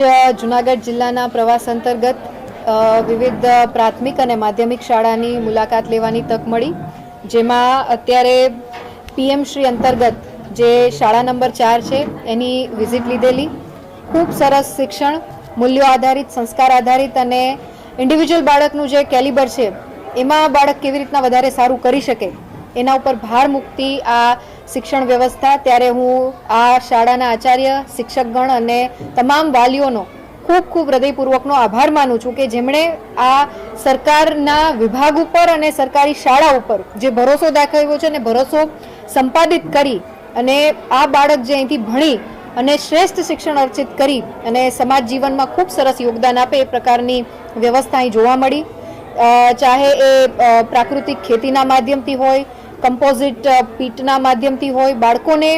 જુનાગઢ જિલ્લાના પ્રવાસ અંતર્ગત વિવિધ પ્રાથમિક અને માધ્યમિક શાળાની મુલાકાત લેવાની તક મળી, જેમાં અત્યારે પીએમ શ્રી અંતર્ગત જે શાળા નંબર ચાર છે, એની વિઝિટ લીધેલી. ખૂબ સરસ શિક્ષણ, મૂલ્યો આધારિત, સંસ્કાર આધારિત અને ઇન્ડિવિજ્યુઅલ બાળકનું જે કેલિબર છે, એમાં બાળક કેવી રીતના વધારે સારું કરી શકે, એના ઉપર ભાર મૂકતી આ શિક્ષણ વ્યવસ્થા, ત્યારે હું આ શાળાના આચાર્ય, શિક્ષકગણ અને તમામ વાલીઓનો ખૂબ ખૂબ હૃદયપૂર્વકનો આભાર માનું છું કે જેમણે આ સરકારના વિભાગ ઉપર અને સરકારી શાળા ઉપર જે ભરોસો દાખવ્યો છે અને ભરોસો સંપાદિત કરી અને આ બાળક જે અહીંથી ભણી અને શ્રેષ્ઠ શિક્ષણ અર્ચિત કરી અને સમાજ જીવનમાં ખૂબ સરસ યોગદાન આપે એ પ્રકારની વ્યવસ્થા અહીં જોવા મળી. ચાહે એ પ્રાકૃતિક ખેતીના માધ્યમથી હોય કમ્પોઝિટ પીટના માધ્યમથી હોય. બાળકોને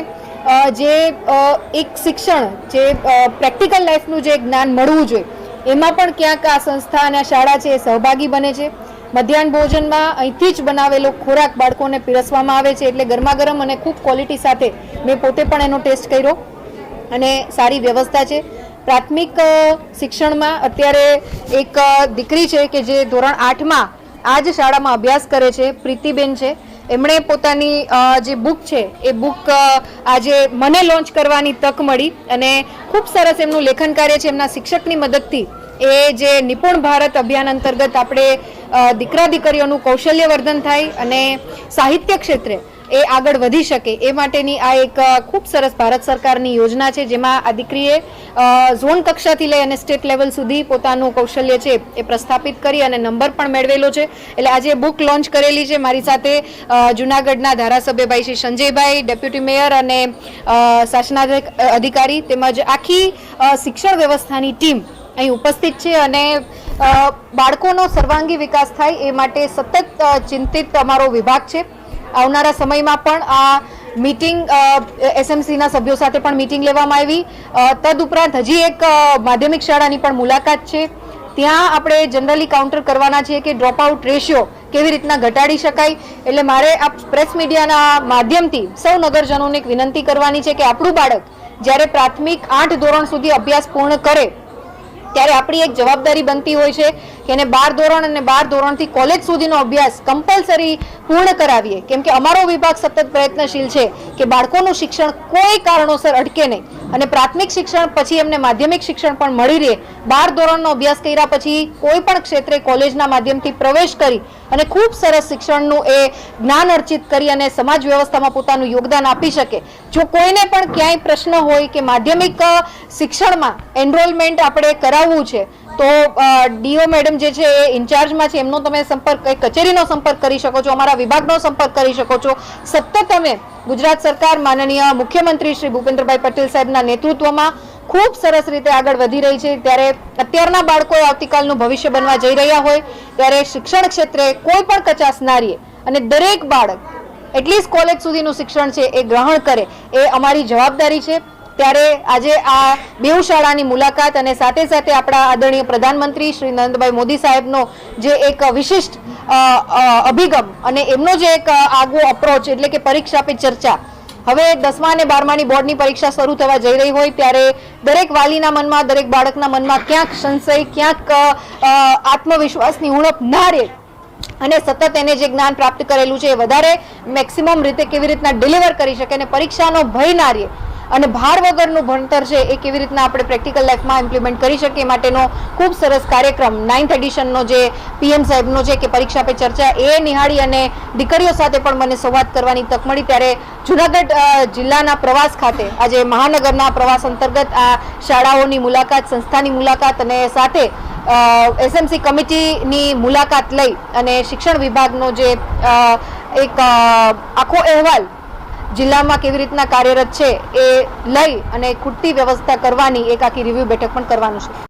જે એક શિક્ષણ, જે પ્રેક્ટિકલ લાઈફનું જે જ્ઞાન મળવું જોઈએ, એમાં પણ ક્યાંક આ સંસ્થા અને આ શાળા છે એ સહભાગી બને છે. મધ્યાહન ભોજનમાં અહીંથી જ બનાવેલો ખોરાક બાળકોને પીરસવામાં આવે છે એટલે ગરમા ગરમ અને ખૂબ ક્વોલિટી સાથે મેં પોતે પણ એનો ટેસ્ટ કર્યો અને સારી વ્યવસ્થા છે. પ્રાથમિક શિક્ષણમાં અત્યારે એક દીકરી છે કે જે ધોરણ આઠમાં આ જ શાળામાં અભ્યાસ કરે છે, પ્રીતિબેન છે. એમણે પોતાની જે બુક છે, એ બુક આજે મને લોન્ચ કરવાની તક મળી અને ખૂબ સરસ એમનું લેખન કાર્ય છે. એમના શિક્ષકની મદદથી એ જે નિપુણ ભારત અભિયાન અંતર્ગત આપણે દીકરા દીકરીઓનું કૌશલ્યવર્ધન થાય અને સાહિત્ય ક્ષેત્રે એ આગળ વધી શકે એ માટેની આ એક ખૂબ સરસ ભારત સરકારની યોજના છે, જેમાં આ દીકરીએ ઝોન કક્ષાથી લઈ અને સ્ટેટ લેવલ સુધી પોતાનું કૌશલ્ય છે એ પ્રસ્થાપિત કરી અને નંબર પણ મેળવેલો છે. એટલે આજે બુક લોન્ચ કરેલી છે. મારી સાથે જુનાગઢના ધારાસભ્યભાઈ શ્રી સંજયભાઈ, ડેપ્યુટી મેયર અને શાસના અધિકારી તેમજ આખી શિક્ષણ વ્યવસ્થાની ટીમ અહીં ઉપસ્થિત છે અને બાળકોનો સર્વાંગી વિકાસ થાય એ માટે સતત ચિંતિત અમારો વિભાગ છે. આવનારા સમયમાં પણ આ મીટિંગ એસએમસીના સભ્યો સાથે પણ મીટિંગ લેવામાં આવી. તદુપરાંત હજી એક માધ્યમિક શાળાની પણ મુલાકાત છે. ત્યાં આપણે જનરલી કાઉન્ટર કરવાના છીએ કે ડ્રોપ આઉટ રેશિયો કેવી રીતના ઘટાડી શકાય. એટલે મારે આ પ્રેસ મીડિયાના માધ્યમથી સૌ નગરજનોને એક વિનંતી કરવાની છે કે આપણું બાળક જ્યારે પ્રાથમિક આઠ ધોરણ સુધી અભ્યાસ પૂર્ણ કરે ત્યારે આપણી એક જવાબદારી બનતી હોય છે કે એને બાર ધોરણ અને બાર ધોરણથી કોલેજ સુધીનો અભ્યાસ કમ્પલસરી પૂર્ણ કરાવીએ. કેમ કે અમારો વિભાગ સતત પ્રયત્નશીલ છે કે બાળકોનું શિક્ષણ કોઈ કારણોસર અટકે નહીં. અને પ્રાથમિક શિક્ષણ પછી એમને માધ્યમિક શિક્ષણ પણ મળી રહે. બાર ધોરણનો અભ્યાસ કર્યા પછી કોઈ પણ ક્ષેત્રે કોલેજના માધ્યમથી પ્રવેશ કરી અને ખૂબ સરસ શિક્ષણનું એ જ્ઞાન અર્જિત કરી અને સમાજ વ્યવસ્થામાં પોતાનું યોગદાન આપી શકે. જો કોઈને પણ ક્યાંય પ્રશ્ન હોય કે માધ્યમિક શિક્ષણમાં એનરોલમેન્ટ આપણે કરાવવું છે તો ડીઓ મેડમ જે છે એ ઇન્ચાર્જમાં છે, એમનો તમે સંપર્ક કચેરીનો સંપર્ક કરી શકો છો, અમારા વિભાગનો સંપર્ક કરી શકો છો. સતત તમે ગુજરાત સરકાર, માનનીય મુખ્યમંત્રી શ્રી ભૂપેન્દ્રભાઈ પટેલ સાહેબના નેતૃત્વમાં ખૂબ સરસ રીતે આગળ વધી રહી છે. ત્યારે અત્યારના બાળકો આવતીકાલનું ભવિષ્ય બનવા જઈ રહ્યા હોય, ત્યારે શિક્ષણ ક્ષેત્રે કોઈ પણ કચાશ ના રહે અને દરેક બાળક એટલીસ્ટ કોલેજ સુધીનું શિક્ષણ છે એ ગ્રહણ કરે, એ અમારી જવાબદારી છે. ત્યારે આજે આ બેઉ શાળાની મુલાકાત અને સાથે સાથે આપણા આદરણીય પ્રધાનમંત્રી શ્રી નરેન્દ્રભાઈ મોદી સાહેબનો જે એક વિશિષ્ટ અભિગમ અને એમનો જે એક આગવો અપ્રોચ એટલે કે પરીક્ષા પે ચર્ચા. હવે દસમા અને બારમાની બોર્ડની પરીક્ષા શરૂ થવા જઈ રહી હોય ત્યારે દરેક વાલીના મનમાં, દરેક બાળકના મનમાં ક્યાંક સંશય, ક્યાંક આત્મવિશ્વાસની ઉણપ ના રહે અને સતત એને જે જ્ઞાન પ્રાપ્ત કરેલું છે એ વધારે મેક્સિમમ રીતે કેવી રીતના ડિલિવર કરી શકે અને પરીક્ષાનો ભય ના રહે. અને ભાર વગરનું ભણતર છે એ કેવી રીતના આપણે પ્રેક્ટિકલ લાઈફમાં ઇમ્પ્લિમેન્ટ કરી શકીએ માટેનો ખૂબ સરસ કાર્યક્રમ નાઇન્થ એડિશનનો જે પીએમ સાહેબનો છે કે પરીક્ષા પે ચર્ચા એ નિહાળી અને દીકરીઓ સાથે પણ મને સંવાદ કરવાની તક મળી. ત્યારે જુનાગઢ જિલ્લાના પ્રવાસ ખાતે આજે મહાનગરના પ્રવાસ અંતર્ગત આ શાળાઓની મુલાકાત, સંસ્થાની મુલાકાત અને સાથે એસએમસી કમિટીની મુલાકાત લઈ અને શિક્ષણ વિભાગનો જે એક આખો અહેવાલ જિલ્લામાં કેવી રીતના કાર્યરત છે એ લઈ અને ખૂટતી વ્યવસ્થા કરવાની એક આખી રિવ્યુ બેઠક પણ કરવાનું છે.